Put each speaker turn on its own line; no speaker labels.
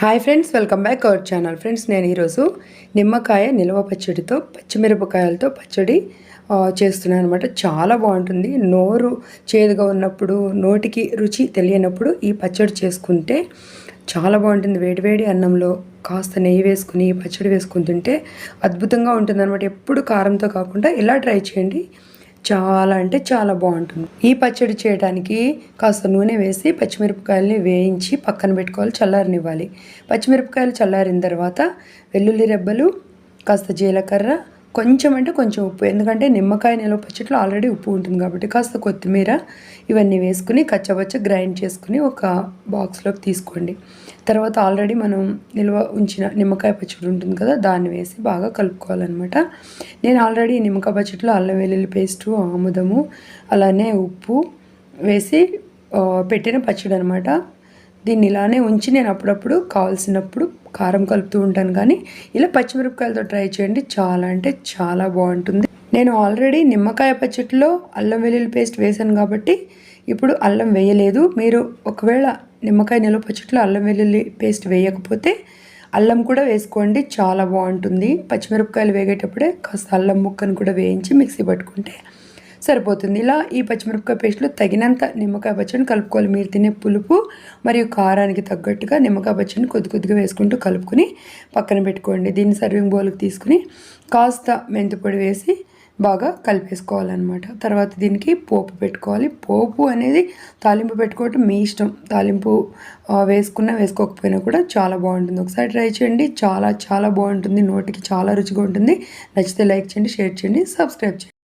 Hi friends welcome back our channel friends నేను ఈరోజు నిమ్మకాయ నిల్వ పచ్చడితో పచ్చిమిరపకాయలతో పచ్చడి చేస్తున్నాను అనమాట చాలా బాగుంటుంది. నోరు చేదుగా ఉన్నప్పుడు నోటికి రుచి తెలియనప్పుడు ఈ పచ్చడి చేసుకుంటే చాలా బాగుంటుంది. వేడివేడి అన్నంలో కాస్త నెయ్యి వేసుకుని ఈ పచ్చడి వేసుకుని తింటే అద్భుతంగా ఉంటుంది అనమాట ఎప్పుడు కారంతో కాకుండా ఇలా ట్రై చేయండి. చాలా అంటే చాలా బాగుంటుంది. ఈ పచ్చడి చేయడానికి కాస్త నూనె వేసి పచ్చిమిరపకాయలని వేయించి పక్కన పెట్టుకోవాలి చల్లారనివ్వాలి. పచ్చిమిరపకాయలు చల్లారిన తర్వాత వెల్లుల్లి రెబ్బలు కాస్త జీలకర్ర కొంచెం అంటే కొంచెం ఉప్పు. ఎందుకంటే నిమ్మకాయ నిల్వ పచ్చట్లో ఆల్రెడీ ఉప్పు ఉంటుంది కాబట్టి కాస్త కొత్తిమీర ఇవన్నీ వేసుకుని కచ్చబచ్చ గ్రైండ్ చేసుకుని ఒక బాక్స్లోకి తీసుకోండి. తర్వాత ఆల్రెడీ మనం నిల్వ ఉంచిన నిమ్మకాయ పచ్చడి ఉంటుంది కదా దాన్ని వేసి బాగా కలుపుకోవాలన్నమాట. నేను ఆల్రెడీ నిమ్మకాయ పచ్చడిలో అల్లం వెల్లుల్లి పేస్టు ఆముదము అలానే ఉప్పు వేసి పెట్టిన పచ్చడి అనమాట దీన్ని ఇలానే ఉంచి నేను అప్పుడప్పుడు కావాల్సినప్పుడు కారం కలుపుతూ ఉంటాను. కానీ ఇలా పచ్చిమిరపకాయలతో ట్రై చేయండి. చాలా అంటే చాలా బాగుంటుంది. నేను ఆల్రెడీ నిమ్మకాయ పచ్చట్లో అల్లం వెల్లుల్లి పేస్ట్ వేసాను కాబట్టి ఇప్పుడు అల్లం వేయలేదు. మీరు ఒకవేళ నిమ్మకాయ నిల్వ పచ్చట్లో అల్లం వెల్లుల్లి పేస్ట్ వేయకపోతే అల్లం కూడా వేసుకోండి. చాలా బాగుంటుంది. పచ్చిమిరపకాయలు వేగేటప్పుడే కాస్త అల్లం ముక్కను కూడా వేయించి మిక్సీ పట్టుకుంటే సరిపోతుంది. ఇలా ఈ పచ్చిమిరపకాయ పేస్ట్లో తగినంత నిమ్మకాయ పచ్చడిని కలుపుకోవాలి. మీరు తినే పులుపు మరియు కారానికి తగ్గట్టుగా నిమ్మకాయ పచ్చడిని కొద్ది కొద్దిగా వేసుకుంటూ కలుపుకుని పక్కన పెట్టుకోండి. దీన్ని సర్వింగ్ బౌల్కి తీసుకుని కాస్త మెంతిపొడి వేసి బాగా కలిపేసుకోవాలన్నమాట. తర్వాత దీనికి పోపు పెట్టుకోవాలి. పోపు అనేది తాలింపు పెట్టుకోవటం మీ ఇష్టం. తాలింపు వేసుకున్నా వేసుకోకపోయినా కూడా చాలా బాగుంటుంది. ఒకసారి ట్రై చేయండి. చాలా చాలా బాగుంటుంది. నోటికి చాలా రుచిగా ఉంటుంది. నచ్చితే లైక్ చేయండి షేర్ చేయండి సబ్స్క్రైబ్ చేయండి.